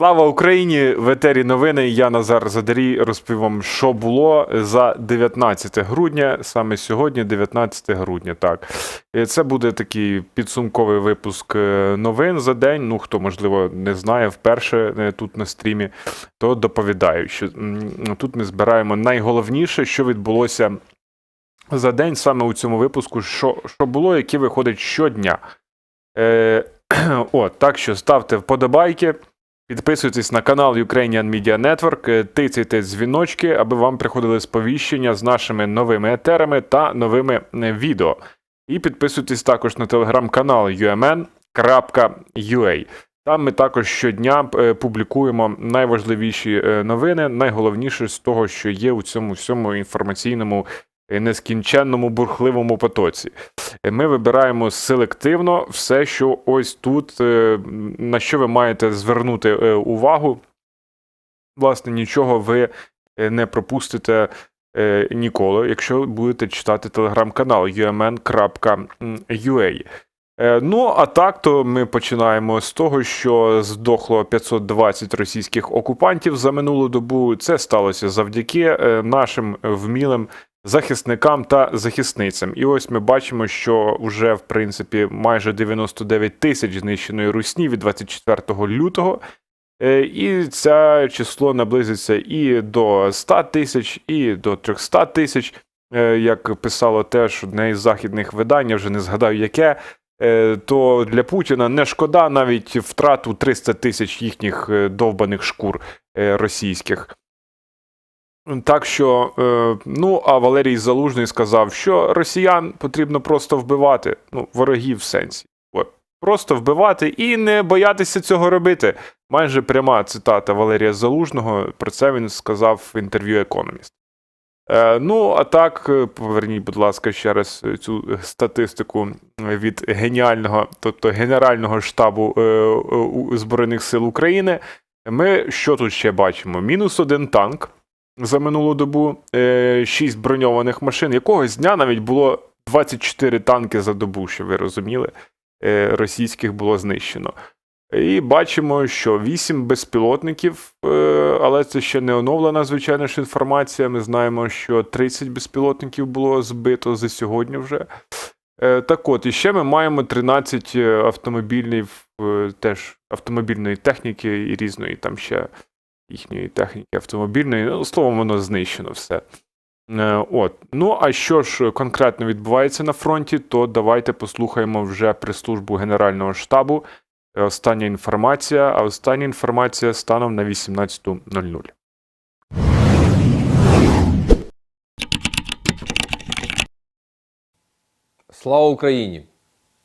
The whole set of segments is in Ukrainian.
Слава Україні! В етері новини. Я Назар Задарій розповім вам, що було за 19 грудня, саме сьогодні, 19 грудня. Так, Е, це буде такий підсумковий випуск е, новин за день. Ну хто можливо не знає вперше е, тут на стрімі, то доповідаю, що тут ми збираємо найголовніше, що відбулося за день саме у цьому випуску, що, що було, яке виходить щодня. Е, от, так що ставте вподобайки. Підписуйтесь на канал Ukrainian Media Network, е, тицяйте дзвіночки, аби вам приходили сповіщення з нашими новими етерами та новими е, відео. І підписуйтесь також на телеграм-канал umn.ua. Там ми також щодня е, публікуємо найважливіші новини, найголовніше з того, що є у цьому всьому інформаційному нескінченному бурхливому потоці. Е, Ми вибираємо селективно все, що ось тут, е, на що ви маєте звернути е, увагу. Власне, нічого ви е, не пропустите е, ніколи, якщо будете читати телеграм-канал umn.ua. Е, Ну, а так, то ми починаємо з того, що здохло 520 російських окупантів за минулу добу. Це сталося завдяки е, нашим вмілим захисникам та захисницям. І ось ми бачимо, що вже в принципі майже 99 тисяч знищеної русні від 24 лютого. Е, І це число наблизиться і до 100 тисяч, і до 300 тисяч. Е, Як писало теж одне із західних видань, я вже не згадаю яке. е, То для Путіна не шкода навіть втрату 300 тисяч їхніх довбаних шкур російських. Так що, е, ну, а Валерій Залужний сказав, що росіян потрібно просто вбивати, ну, ворогів в сенсі. От. Просто вбивати і не боятися цього робити. Майже пряма цитата Валерія Залужного. Про це він сказав в інтерв'ю Economist. Е, ну, а так, е, поверніть, будь ласка, ще раз е, цю статистику від геніального, тобто Генерального штабу е, Збройних сил України. Ми що тут ще бачимо? Мінус один танк за минулу добу, е, 6 броньованих машин. Якогось дня навіть було 24 танки за добу, щоб ви розуміли, е, російських було знищено. І бачимо, що 8 безпілотників, е, але це ще не оновлена, звичайно ж, інформація. Ми знаємо, що 30 безпілотників було збито за сьогодні вже. Е, Так от, і ще ми маємо 13 автомобільних, е, теж автомобільної техніки і різної там ще їхньої техніки автомобільної. Ну, словом, воно знищено все. Е, От. Ну, а що ж конкретно відбувається на фронті, то давайте послухаємо вже прес-службу Генерального штабу. Е, Остання інформація, а остання інформація станом на 18.00. Слава Україні!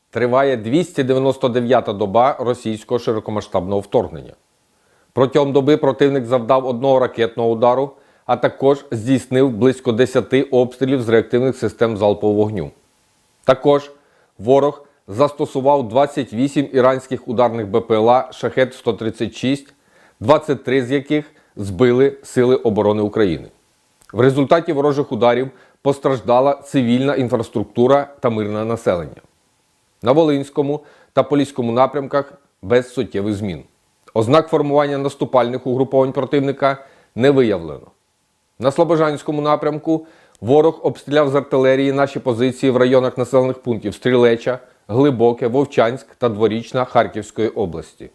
Триває 299-та доба російського широкомасштабного вторгнення. Протягом доби противник завдав одного ракетного удару, а також здійснив близько 10 обстрілів з реактивних систем залпового вогню. Також ворог застосував 28 іранських ударних БПЛА Шахет 136, 23 з яких збили Сили оборони України. В результаті ворожих ударів постраждала цивільна інфраструктура та мирне населення. На Волинському та Поліському напрямках без суттєвих змін. Ознак формування наступальних угруповань противника не виявлено. На Слобожанському напрямку ворог обстріляв з артилерії наші позиції в районах населених пунктів Стрілеча, Глибоке, Вовчанськ та Дворічна Харківської області.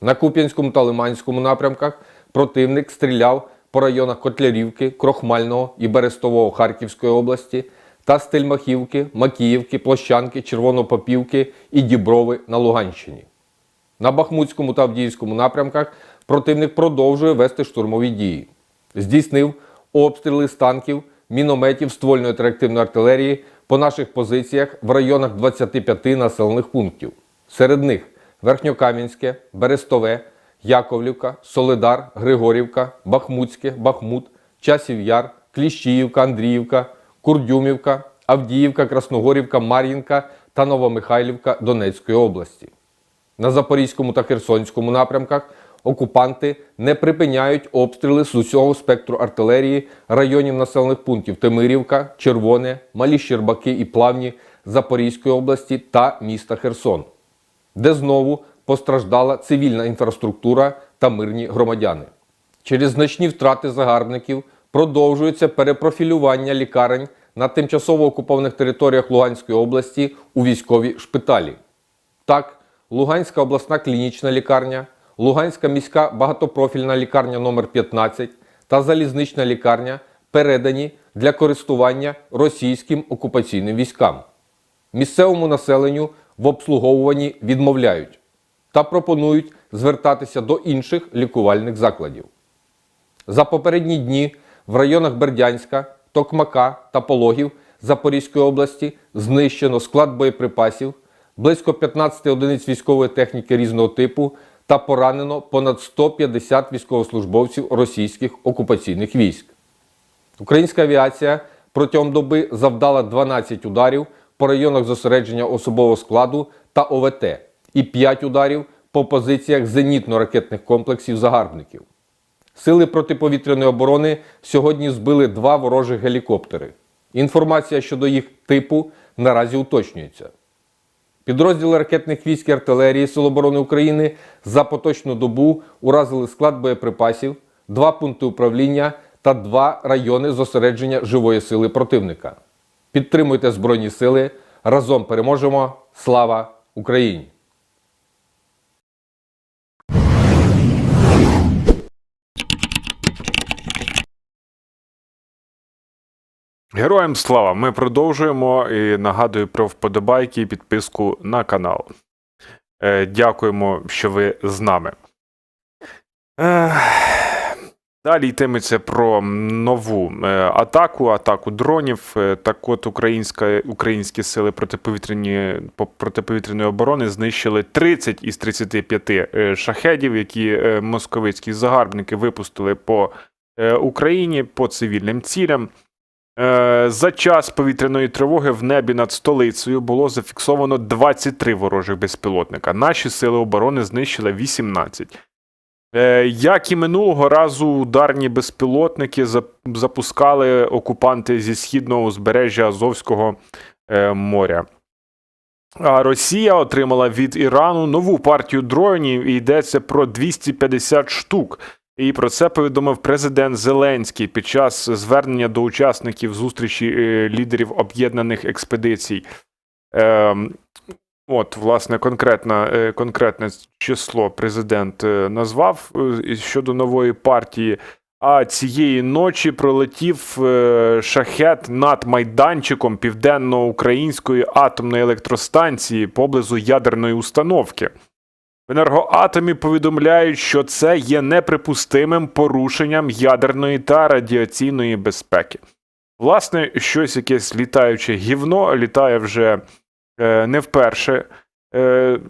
На Куп'янському та Лиманському напрямках противник стріляв по районах Котлярівки, Крохмального і Берестового Харківської області та Стельмахівки, Макіївки, Площанки, Червонопопівки і Діброви на Луганщині. На Бахмутському та Авдіївському напрямках противник продовжує вести штурмові дії. Здійснив обстріли з танків, мінометів, ствольної та артилерії по наших позиціях в районах 25 населених пунктів. Серед них Верхньокам'янське, Берестове, Яковлівка, Солидар, Григорівка, Бахмутське, Бахмут, Часів Яр, Кліщіївка, Андріївка, Курдюмівка, Авдіївка, Красногорівка, Мар'їнка та Новомихайлівка Донецької області. На Запорізькому та Херсонському напрямках окупанти не припиняють обстріли з усього спектру артилерії районів населених пунктів Темирівка, Червоне, Малі Щербаки і Плавні Запорізької області та міста Херсон, де знову постраждала цивільна інфраструктура та мирні громадяни. Через значні втрати загарбників продовжується перепрофілювання лікарень на тимчасово окупованих територіях Луганської області у військові шпиталі. Так, Луганська обласна клінічна лікарня, Луганська міська багатопрофільна лікарня номер 15 та залізнична лікарня передані для користування російським окупаційним військам. Місцевому населенню в обслуговуванні відмовляють та пропонують звертатися до інших лікувальних закладів. За попередні дні в районах Бердянська, Токмака та Пологів Запорізької області знищено склад боєприпасів, близько 15 одиниць військової техніки різного типу та поранено понад 150 військовослужбовців російських окупаційних військ. Українська авіація протягом доби завдала 12 ударів по районах зосередження особового складу та ОВТ і 5 ударів по позиціях зенітно-ракетних комплексів загарбників. Сили протиповітряної оборони сьогодні збили два ворожих гелікоптери. Інформація щодо їх типу наразі уточнюється. Підрозділи ракетних військ і артилерії Сил оборони України за поточну добу уразили склад боєприпасів, два пункти управління та два райони зосередження живої сили противника. Підтримуйте Збройні Сили. Разом переможемо. Слава Україні! Героям слава! Ми продовжуємо і нагадую про вподобайки і підписку на канал. Е, Дякуємо, що ви з нами. Е, Далі йтиметься про нову е, атаку, атаку дронів. Е, Так от українська, українські сили протиповітряні, протиповітряної оборони знищили 30 із 35 е, шахедів, які московицькі загарбники випустили по Україні по цивільним цілям. Е, За час повітряної тривоги в небі над столицею було зафіксовано 23 ворожих безпілотника. Наші сили оборони знищили 18. Е, Як і минулого разу, ударні безпілотники запускали окупанти зі східного узбережжя Азовського е, моря. А Росія отримала від Ірану нову партію дронів і йдеться про 250 штук. І про це повідомив президент Зеленський під час звернення до учасників зустрічі е, лідерів об'єднаних експедицій. Ем, От, власне, конкретне, конкретне число президент е, назвав е, щодо нової партії. А цієї ночі пролетів шахет над майданчиком південно-української атомної електростанції поблизу ядерної установки. В енергоатомі повідомляють, що це є неприпустимим порушенням ядерної та радіаційної безпеки. Власне, щось якесь літаюче гівно літає вже е, не вперше е,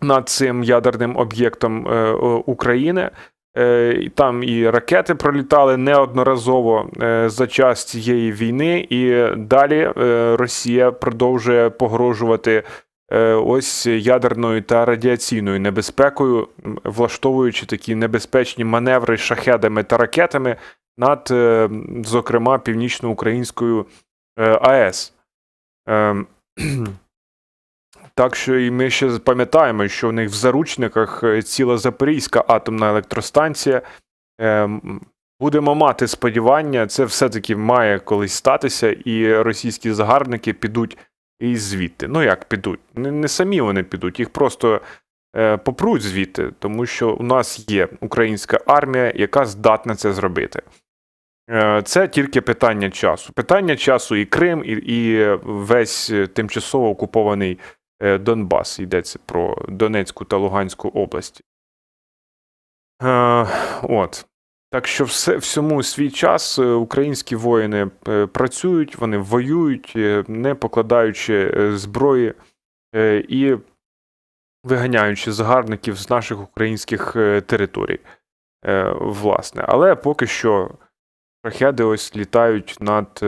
над цим ядерним об'єктом е, України. Е, там і ракети пролітали неодноразово е, за час цієї війни, і далі е, Росія продовжує погрожувати ось ядерною та радіаційною небезпекою, влаштовуючи такі небезпечні маневри шахедами та ракетами над, е, зокрема, північноукраїнською е, АЕС. Ем, Так що і ми ще пам'ятаємо, що в них в заручниках е, ціла Запорізька атомна електростанція. Ем, Будемо мати сподівання, це все-таки має колись статися, і російські загарбники підуть і звідти. Ну як підуть? Не, не самі вони підуть, їх просто е, попруть звідти, тому що у нас є українська армія, яка здатна це зробити. Е, Це тільки питання часу. Питання часу і Крим, і, і весь е, тимчасово окупований е, Донбас. Йдеться про Донецьку та Луганську області. Е, От. Так що все, всьому свій час е, українські воїни е, працюють, вони воюють, е, не покладаючи зброї і виганяючи загарбників з наших українських територій. Власне. Але поки що шахеди ось літають над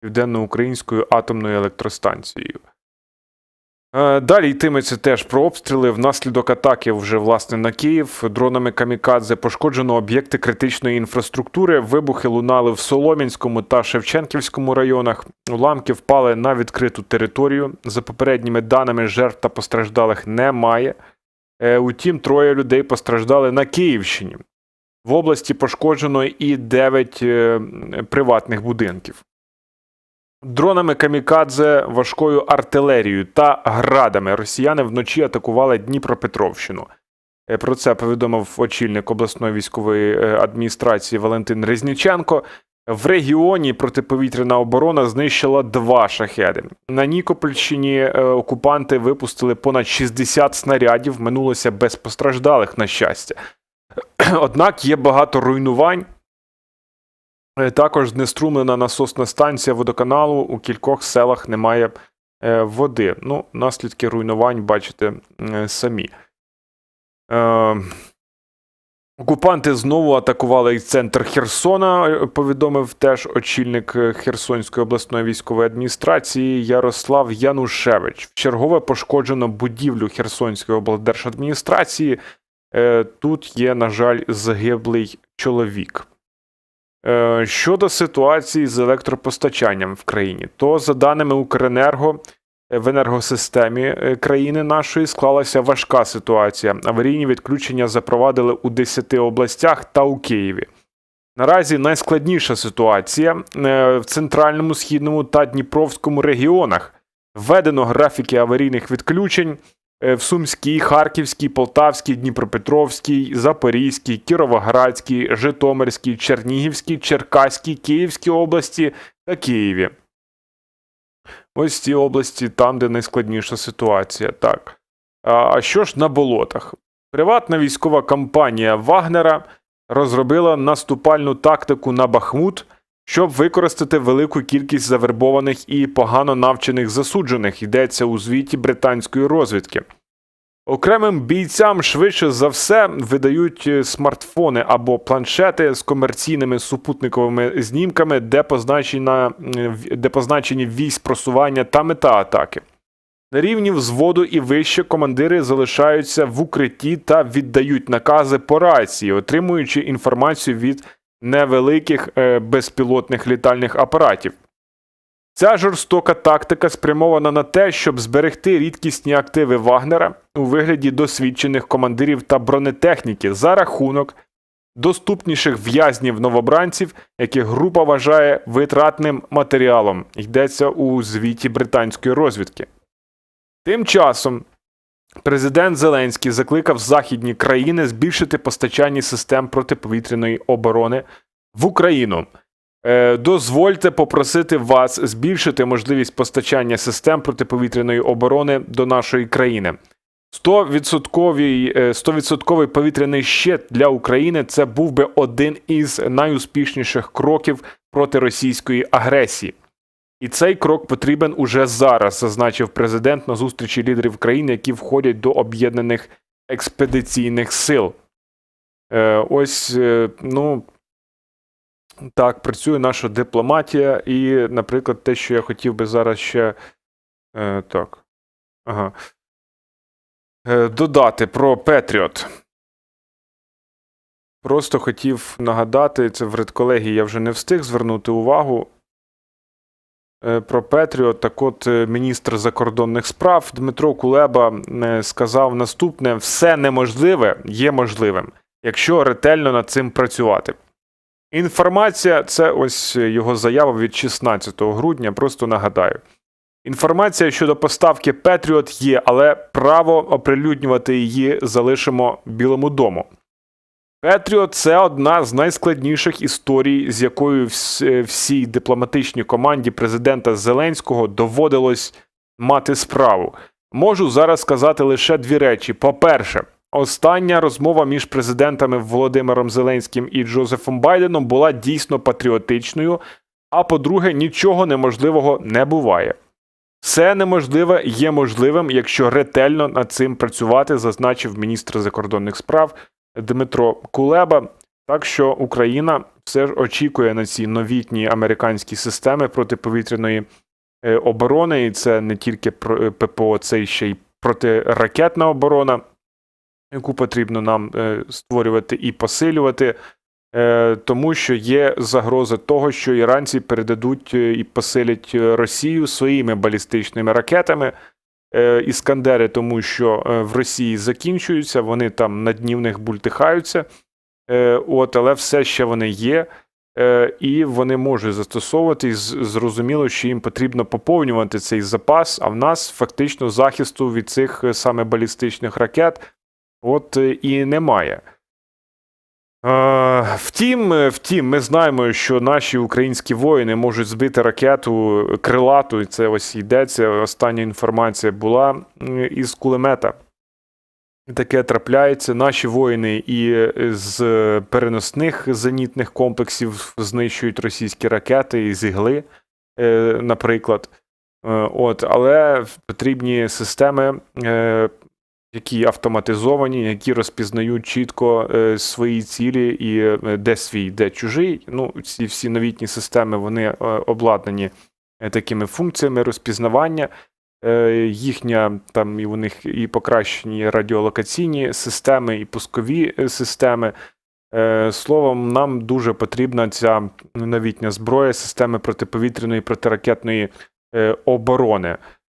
південноукраїнською атомною електростанцією. Е, Далі йтиметься теж про обстріли. Внаслідок атаки вже власне на Київ дронами камікадзе пошкоджено об'єкти критичної інфраструктури. Вибухи лунали в Солом'янському та Шевченківському районах. Уламки впали на відкриту територію. За попередніми даними, жертв та постраждалих немає. Е, Утім, троє людей постраждали на Київщині. В області пошкоджено і 9 е, приватних будинків. Дронами камікадзе, важкою артилерією та градами росіяни вночі атакували Дніпропетровщину. Е, Про це повідомив очільник обласної військової е, адміністрації Валентин Резніченко. В регіоні протиповітряна оборона знищила два шахеди. На Нікопольщині е, окупанти випустили понад 60 снарядів. Минулося без постраждалих, на щастя. Однак є багато руйнувань. Е, Також знеструмлена насосна станція водоканалу. У кількох селах немає е, води. Ну, наслідки руйнувань бачите е, самі. Е, Окупанти знову атакували центр Херсона, повідомив теж очільник Херсонської обласної військової адміністрації Ярослав Янушевич. Вчергове пошкоджено будівлю Херсонської облдержадміністрації. Е, Тут є, на жаль, загиблий чоловік. Е, Щодо ситуації з електропостачанням в країні, то за даними Укренерго, е, в енергосистемі е, країни нашої склалася важка ситуація. Аварійні відключення запровадили у 10 областях та у Києві. Наразі найскладніша ситуація в центральному, східному та Дніпровському регіонах. Введено графіки аварійних відключень в Сумській, Харківській, Полтавській, Дніпропетровській, Запорізькій, Кіровоградській, Житомирській, Чернігівській, Черкаській, Київській області та Києві. Ось ці області, там, де найскладніша ситуація. Так. А а що ж на болотах? Приватна військова компанія Вагнера розробила наступальну тактику на Бахмут, щоб використати велику кількість завербованих і погано навчених засуджених, йдеться у звіті британської розвідки. Окремим бійцям швидше за все видають е, смартфони або планшети з комерційними супутниковими знімками, де, позначена, м, де позначені вісь просування та мета атаки. На рівні взводу і вище командири залишаються в укритті та віддають накази по рації, отримуючи інформацію від невеликих е, безпілотних літальних апаратів. Ця жорстока тактика спрямована на те, щоб зберегти рідкісні активи Вагнера у вигляді досвідчених командирів та бронетехніки за рахунок доступніших в'язнів новобранців, яких група вважає витратним матеріалом, йдеться у звіті британської розвідки. Тим часом президент Зеленський закликав західні країни збільшити постачання систем протиповітряної оборони в Україну. Е, Дозвольте попросити вас збільшити можливість постачання систем протиповітряної оборони до нашої країни. 100% е, 100% повітряний щит для України це був би один із найуспішніших кроків проти російської агресії. І цей крок потрібен уже зараз, зазначив президент на зустрічі лідерів країн, які входять до об'єднаних експедиційних сил. Е, ось, е, ну, так, працює наша дипломатія, і, наприклад, те, що я хотів би зараз ще. Е, так. Ага. Е, додати про Петріот. Просто хотів нагадати, це в редколегії я вже не встиг звернути увагу. Е, Про Петріот, так от е, міністр закордонних справ Дмитро Кулеба е, сказав наступне: все неможливе є можливим, якщо ретельно над цим працювати. Інформація це ось його заява від 16 грудня. Просто нагадаю. Інформація щодо поставки Петріот є, але право оприлюднювати її залишимо Білому дому. Петріот це одна з найскладніших історій, з якою всій дипломатичній команді президента Зеленського доводилось мати справу. Можу зараз сказати лише дві речі. По-перше, остання розмова між президентами Володимиром Зеленським і Джозефом Байденом була дійсно патріотичною. А по-друге, нічого неможливого не буває. Все неможливе є можливим, якщо ретельно над цим працювати, зазначив міністр закордонних справ Дмитро Кулеба. Так що Україна все ж очікує на ці новітні американські системи протиповітряної е, оборони, і це не тільки е, ППО, це ще й протиракетна оборона, яку потрібно нам е, створювати і посилювати. Тому що є загроза того, що іранці передадуть і посилять Росію своїми балістичними ракетами. Е, іскандери, тому що е, в Росії закінчуються, вони там на дні в них бультихаються. Е, От, але все ще вони є. І вони можуть застосовувати. Зрозуміло, що їм потрібно поповнювати цей запас, а в нас фактично захисту від цих саме балістичних ракет от і немає. Е, Втім, е, втім, ми знаємо, що наші українські воїни можуть збити ракету крилату, і це ось йдеться. Остання інформація була із кулемета. Таке трапляється. Наші воїни і з переносних зенітних комплексів знищують російські ракети і з ігли, е, наприклад. Е, От, але потрібні системи, е, які автоматизовані, які розпізнають чітко е, свої цілі і е, де свій, де чужий. Ну, ці всі новітні системи вони е, обладнані такими функціями розпізнавання. Їхня там і у них і покращені радіолокаційні системи, і пускові системи. Словом, нам дуже потрібна ця новітня зброя, системи протиповітряної протиракетної оборони.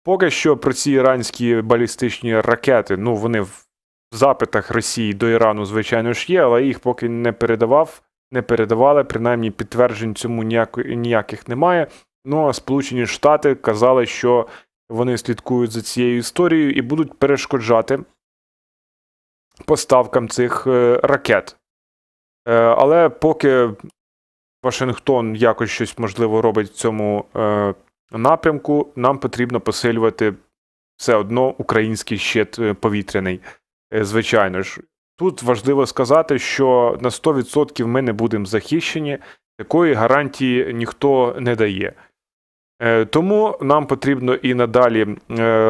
Поки що про ці іранські балістичні ракети, ну вони в запитах Росії до Ірану, звичайно ж, є, але їх поки не передавав, не передавали, принаймні підтверджень цьому ніяких немає. Ну а Сполучені Штати казали, що вони слідкують за цією історією і будуть перешкоджати поставкам цих е, ракет. Е, Але поки Вашингтон якось щось можливо робить в цьому е, напрямку, нам потрібно посилювати все одно український щит е, повітряний. Е, Звичайно ж, тут важливо сказати, що на 100% ми не будемо захищені, такої гарантії ніхто не дає. Е, Тому нам потрібно і надалі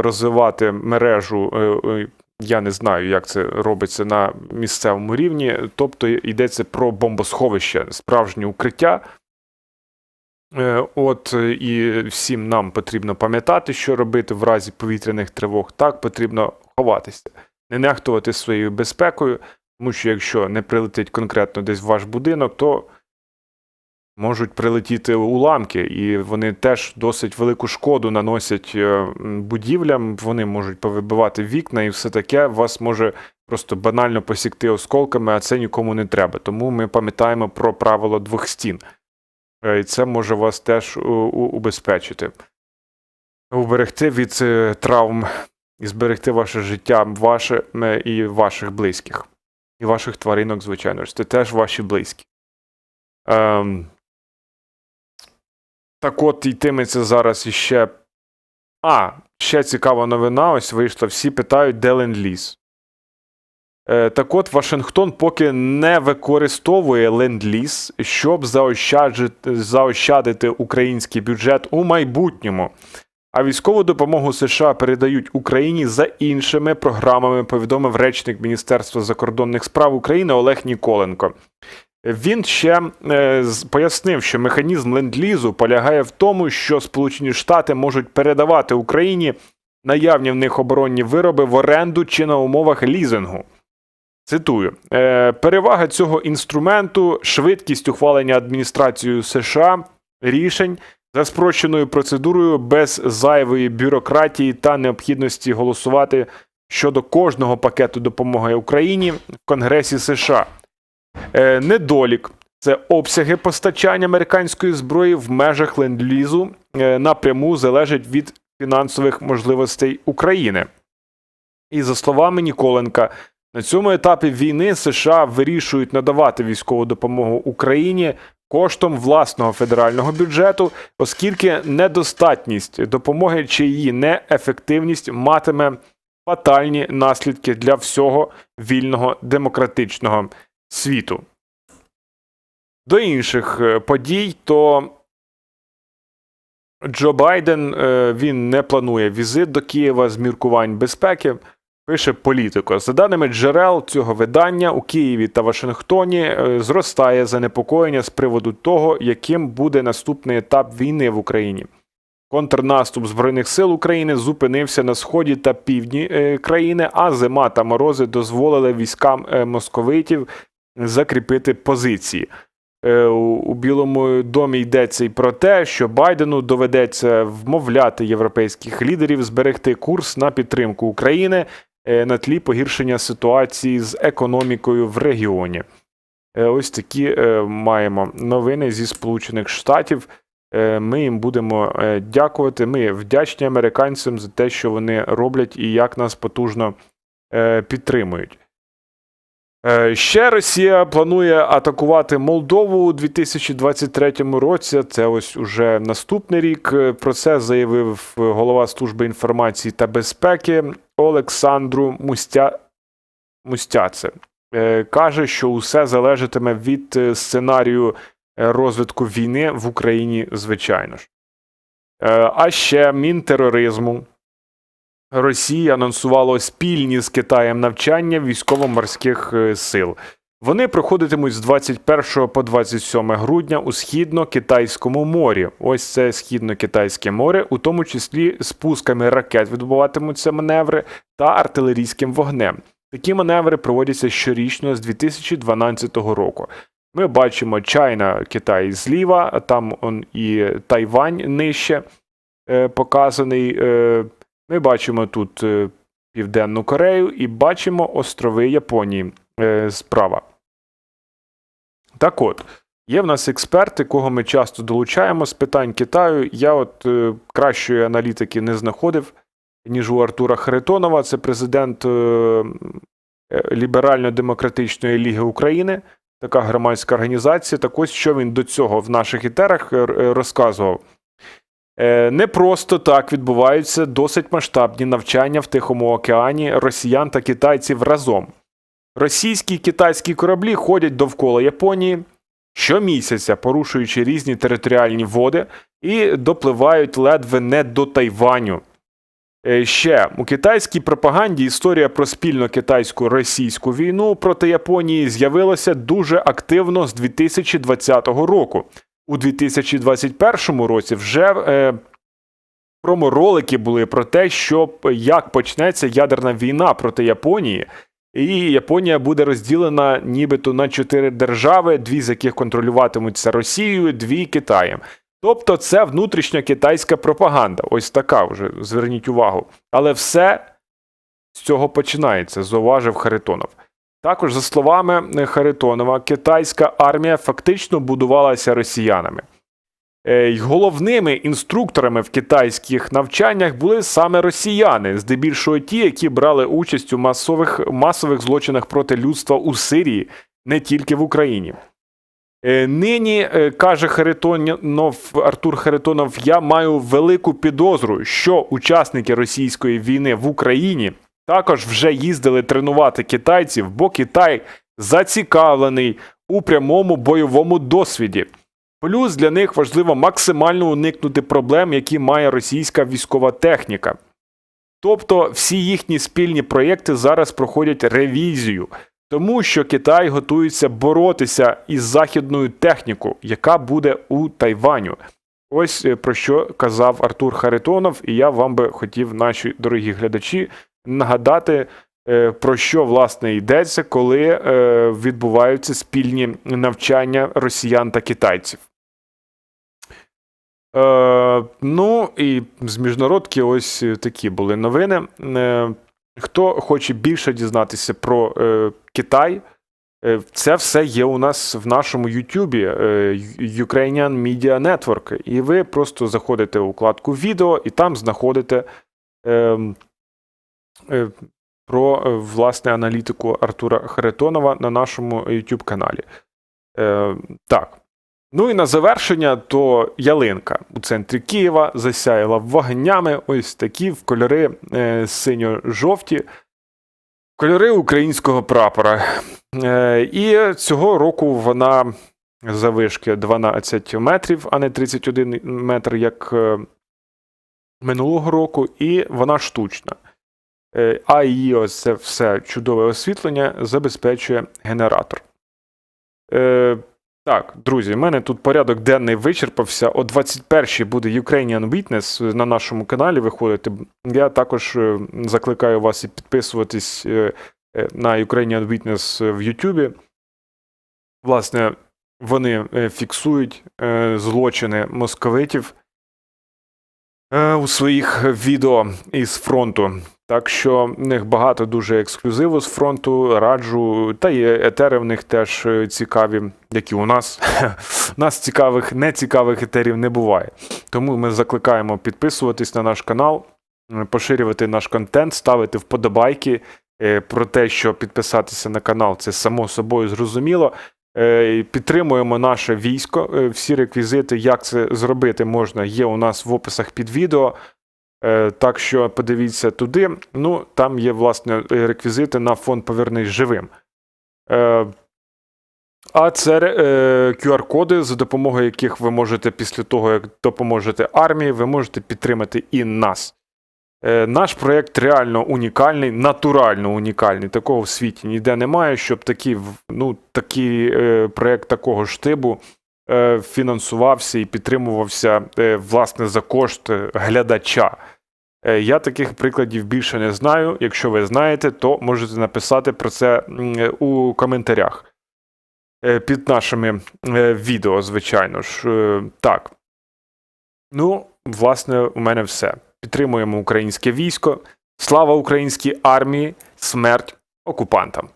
розвивати мережу. Я не знаю, як це робиться на місцевому рівні. Тобто йдеться про бомбосховище, справжнє укриття. Е, От е, і всім нам потрібно пам'ятати, що робити в разі повітряних тривог. Так потрібно ховатися, не нехтувати своєю безпекою, тому що якщо не прилетить конкретно десь в ваш будинок, то можуть прилетіти уламки, і вони теж досить велику шкоду наносять е, будівлям. Вони можуть повибивати вікна і все таке. Вас може просто банально посікти осколками, а це нікому не треба. Тому ми пам'ятаємо про правило двох стін. Е, І це може вас теж убезпечити. Уберегти від е, травм і зберегти ваше життя, ваше і ваших близьких. І ваших тваринок, звичайно ж. Це теж ваші близькі. Ем, так от йтиметься зараз іще. А, ще цікава новина. Ось вийшла. Всі питають, де ленд-ліз. Е, так от, Вашингтон поки не використовує ленд-ліз, щоб заощаджити, заощадити український бюджет у майбутньому. А військову допомогу США передають Україні за іншими програмами, повідомив речник Міністерства закордонних справ України Олег Ніколенко. Він ще е, пояснив, що механізм ленд-лізу полягає в тому, що Сполучені Штати можуть передавати Україні наявні в них оборонні вироби в оренду чи на умовах лізингу. Цитую: е, перевага цього інструменту швидкість ухвалення адміністрацією США рішень за спрощеною процедурою без зайвої бюрократії та необхідності голосувати щодо кожного пакету допомоги Україні в Конгресі США. Е, недолік це обсяги постачання американської зброї в межах ленд-лізу е, напряму залежать від фінансових можливостей України. І за словами Ніколенка, на цьому етапі війни США вирішують надавати військову допомогу Україні коштом власного федерального бюджету, оскільки недостатність допомоги чи її неефективність матиме фатальні наслідки для всього вільного демократичного світу. До інших е, подій, то Джо Байден е, він не планує візит до Києва з міркувань безпеки. Пише політико. За даними джерел цього видання, у Києві та Вашингтоні е, зростає занепокоєння з приводу того, яким буде наступний етап війни в Україні. Контрнаступ Збройних сил України зупинився на сході та півдні е, країни, а зима та морози дозволили військам е, московитів закріпити позиції. У Білому домі йдеться і про те, що Байдену доведеться вмовляти європейських лідерів зберегти курс на підтримку України на тлі погіршення ситуації з економікою в регіоні. Е, Ось такі е, маємо новини зі Сполучених Штатів. Е, Ми їм будемо е, дякувати. Ми вдячні американцям за те, що вони роблять і як нас потужно е, підтримують. Е, Ще Росія планує атакувати Молдову у 2023 році. Це ось уже наступний рік. Е, Про це заявив голова Служби інформації та безпеки Олександру Мустя... Мустяце. Е, Каже, що усе залежатиме від е, сценарію е, розвитку війни в Україні, звичайно ж. Е, А ще Мінтероризму Росії анонсувало спільні з Китаєм навчання військово-морських е, сил. Вони проходитимуть з 21 по 27 грудня у східно-китайському морі. Ось це східно-китайське море, у тому числі спусками ракет відбуватимуться маневри та артилерійським вогнем. Такі маневри проводяться щорічно з 2012 року. Ми бачимо Чайна, Китай зліва, там он і Тайвань нижче е, показаний. Ми бачимо тут е, Південну Корею і бачимо острови Японії е, справа. Так от, є в нас експерти, кого ми часто долучаємо з питань Китаю. Я от е, кращої аналітики не знаходив, ніж у Артура Харитонова. Це президент Ліберально-демократичної ліги України, така громадська організація. Так ось що він до цього в наших етерах е, розказував. Е, Не просто так відбуваються досить масштабні навчання в Тихому океані росіян та китайців разом. Російські і китайські кораблі ходять довкола Японії щомісяця, порушуючи різні територіальні води, і допливають ледве не до Тайваню. Е, Ще у китайській пропаганді історія про спільно китайсько-російську війну проти Японії з'явилася дуже активно з 2020 року. У 2021 році вже е, проморолики були про те, що як почнеться ядерна війна проти Японії, і Японія буде розділена нібито на чотири держави, дві з яких контролюватимуться Росією, дві Китаєм. Тобто це внутрішня китайська пропаганда. Ось така вже зверніть увагу. Але все з цього починається, зауважив Харитонов. Також, за словами Харитонова, китайська армія фактично будувалася росіянами. Е, Головними інструкторами в китайських навчаннях були саме росіяни, здебільшого ті, які брали участь у масових, масових злочинах проти людства у Сирії, не тільки в Україні. Е, Нині, е, каже Харитонов, Артур Харитонов, я маю велику підозру, що учасники російської війни в Україні також вже їздили тренувати китайців, бо Китай зацікавлений у прямому бойовому досвіді. Плюс для них важливо максимально уникнути проблем, які має російська військова техніка. Тобто всі їхні спільні проєкти зараз проходять ревізію, тому що Китай готується боротися із західною технікою, яка буде у Тайваню. Ось е, про що казав Артур Харитонов, і я вам би хотів, наші дорогі глядачі, нагадати, е, про що власне йдеться, коли е, відбуваються спільні навчання росіян та китайців. Е, ну і з міжнародки ось такі були новини. Хто хоче більше дізнатися про Китай, це все є у нас в нашому Ютубі е, Ukrainian Media Network. І ви просто заходите у вкладку відео і там знаходите е, е, про е, власне аналітику Артура Харитонова на нашому YouTube каналі. Е, так. Ну і на завершення, то ялинка у центрі Києва засяяла вогнями, ось такі в кольори е, синьо-жовті, кольори українського прапора. Е, і цього року вона завишки 12 метрів, а не 31 метр, як е, минулого року, і вона штучна. Е, а її ось це все чудове освітлення забезпечує генератор. Е, так, друзі, в мене тут порядок денний вичерпався. О 21-й буде Ukrainian Witness на нашому каналі виходити. Я також е, закликаю вас і підписуватись е, на Ukrainian Witness в Ютубі. Власне, вони фіксують злочини московитів у своїх відео із фронту. Так що в них багато дуже ексклюзиву з фронту, раджу, та і етери в них теж е, цікаві, як і у нас. У нас цікавих, нецікавих етерів не буває. Тому ми закликаємо підписуватись на наш канал, е, поширювати наш контент, ставити вподобайки. Е, Про те, що підписатися на канал, це само собою зрозуміло. Підтримуємо наше військо. Всі реквізити, як це зробити можна, є у нас в описах під відео. Е, Так що подивіться туди. Ну, там є, власне, е, реквізити на фонд Повернись живим. Е, А це е, QR-коди, за допомогою яких ви можете після того, як допоможете армії, ви можете підтримати і нас. Е, Наш проєкт реально унікальний, натурально унікальний. Такого в світі ніде немає, щоб такий, ну, такий е, проєкт такого штибу е, фінансувався і підтримувався е, власне за кошт е, глядача. Е, Я таких прикладів більше не знаю. Якщо ви знаєте, то можете написати про це е, у коментарях е, під нашими е, відео, звичайно ж. Е, Так. Ну, власне, у мене все. Підтримуємо українське військо. Слава українській армії, смерть окупантам.